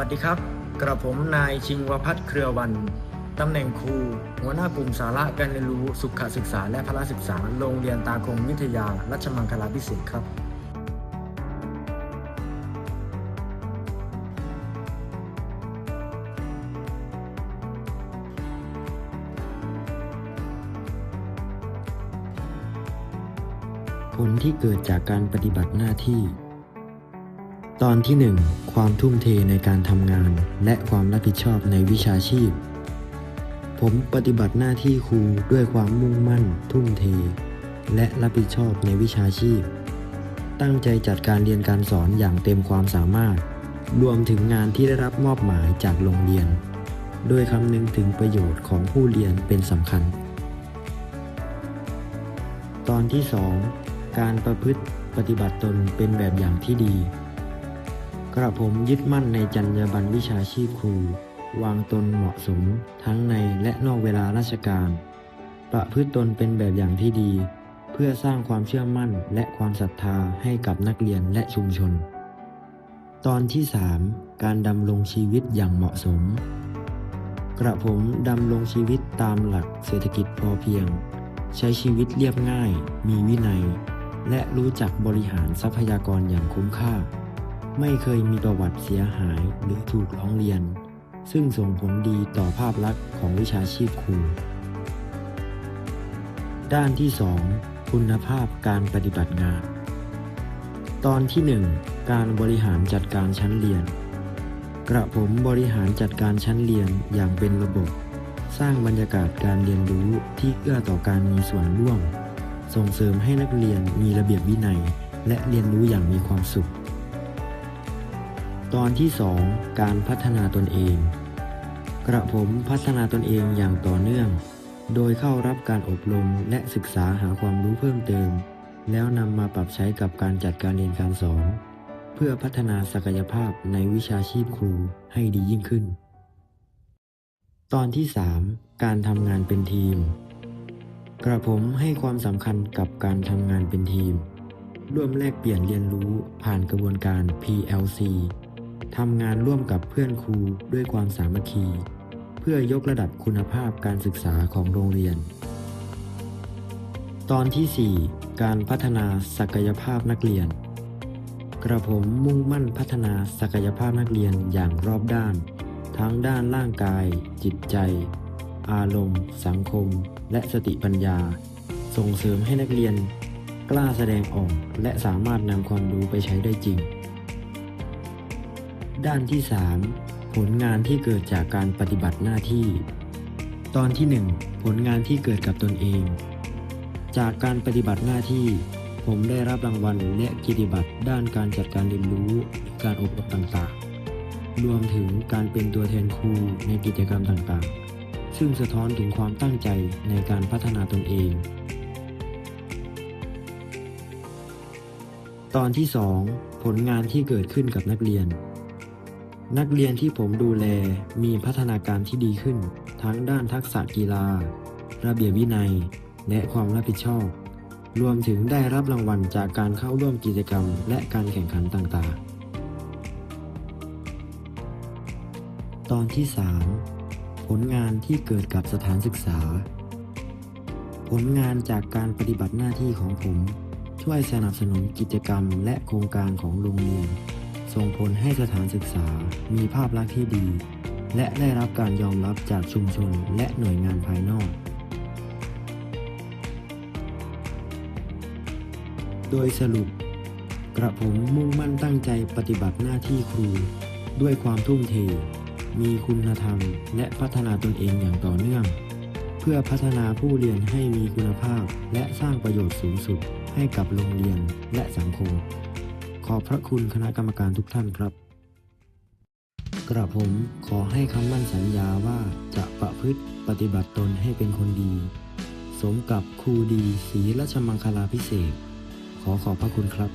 วัสดีครับ กระผมนายชิงวพัฒน์เครือวันตำแหน่งครู หัวหน้ากลุ่มสาระการเรียนรู้สุขศึกษาและพละศึกษา โรงเรียนตาคงวิทยา รัชมังคลาพิเศษครับ ผลที่เกิดจากการปฏิบัติหน้าที่ ตอนที่ 1 ความทุ่มเทในการทำงาน และความรับผิดชอบในวิชาชีพ ผมปฏิบัติหน้าที่ครูด้วยความมุ่งมั่น ทุ่มเท และรับผิดชอบในวิชาชีพ ตั้งใจจัดการเรียนการสอนอย่างเต็มความสามารถ รวมถึงงานที่ได้รับมอบหมายจากโรงเรียน โดยคำนึงถึงประโยชน์ของผู้เรียนเป็นสำคัญ ตอนที่ 2 การประพฤติปฏิบัติตนเป็นแบบอย่างที่ดี กระผมยึดมั่นในจรรยาบรรณวิชาชีพครู วางตนเหมาะสมทั้งในและนอกเวลาราชการ ประพฤติตนเป็นแบบอย่างที่ดี เพื่อสร้างความเชื่อมั่นและความศรัทธาให้กับนักเรียนและชุมชน ตอนที่ 3 การดำรงชีวิตอย่างเหมาะสม กระผมดำรงชีวิตตามหลักเศรษฐกิจพอเพียง ใช้ชีวิตเรียบง่าย มีวินัย และรู้จักบริหารทรัพยากรอย่างคุ้มค่า ไม่เคยมีประวัติเสียหายหรือถูกร้องเรียน ซึ่งส่งผลดีต่อภาพลักษณ์ของวิชาชีพครู ด้านที่ 2 คุณภาพการปฏิบัติงาน ตอนที่ 1 การบริหารจัดการชั้นเรียน กระผมบริหารจัดการชั้นเรียนอย่างเป็นระบบ สร้างบรรยากาศการเรียนรู้ที่เอื้อต่อการมีส่วนร่วม ส่งเสริมให้นักเรียนมีระเบียบวินัย และเรียนรู้อย่างมีความสุข ตอนที่ 2 การพัฒนาตนเอง กระผมพัฒนาตนเองอย่างต่อเนื่อง โดยเข้ารับการอบรมและศึกษาหาความรู้เพิ่มเติม แล้วนำมาปรับใช้กับการจัดการเรียนการสอน เพื่อพัฒนาศักยภาพในวิชาชีพครูให้ดียิ่งขึ้น ตอนที่ 3 การทำงานเป็นทีม กระผมให้ความสำคัญกับการทำงานเป็นทีม ร่วมแลกเปลี่ยนเรียนรู้ผ่านกระบวนการ PLC ทำงานร่วมกับเพื่อนครูด้วยความสามัคคี เพื่อยกระดับคุณภาพการศึกษาของโรงเรียน ตอนที่ 4 การพัฒนาศักยภาพนักเรียน กระผมมุ่งมั่นพัฒนาศักยภาพนักเรียนอย่างรอบด้าน ทั้งด้านร่างกาย จิตใจ อารมณ์ สังคม และสติปัญญา ส่งเสริมให้นักเรียน กล้าแสดงออกและสามารถนำความรู้ไปใช้ได้จริง ด้านที่ 3 ผลงานที่เกิดจากการปฏิบัติหน้าที่ ตอนที่ 1 ผลงานที่เกิดกับตนเอง จากการปฏิบัติหน้าที่ ผมได้รับรางวัลและกิติบัตรด้านการจัดการเรียนรู้ การอบรมต่างๆ รวมถึงการเป็นตัวแทนครูในกิจกรรมต่างๆ ซึ่งสะท้อนถึงความตั้งใจในการพัฒนาตนเอง ตอนที่ 2 ผลงานที่เกิดขึ้นกับนักเรียน นักเรียนที่ผมดูแลมีพัฒนาการที่ดีขึ้น ทั้งด้านทักษะกีฬา ระเบียบวินัย และความรับผิดชอบ รวมถึงได้รับรางวัลจากการเข้าร่วมกิจกรรม และการแข่งขันต่างๆ ตอนที่ 3 ผลงานที่เกิดกับสถานศึกษา ผลงานจากการปฏิบัติหน้าที่ของผม ช่วยสนับสนุนกิจกรรมและโครงการของโรงเรียน ส่งผลให้สถานศึกษามีภาพลักษณ์ที่ดี และได้รับการยอมรับจากชุมชนและหน่วยงานภายนอก โดยสรุป กระผมมุ่งมั่นตั้งใจปฏิบัติหน้าที่ครู ด้วยความทุ่มเท มีคุณธรรม และพัฒนาตนเองอย่างต่อเนื่อง เพื่อพัฒนาผู้เรียนให้มีคุณภาพ และสร้างประโยชน์สูงสุดให้กับโรงเรียนและสังคม ขอบพระคุณคณะกรรมการทุกท่านครับ กระผมขอให้คำมั่นสัญญาว่าจะประพฤติปฏิบัติตนให้เป็นคนดี สมกับครูดีศรีราชมังคลาพิเศษ ขอขอบพระคุณครับ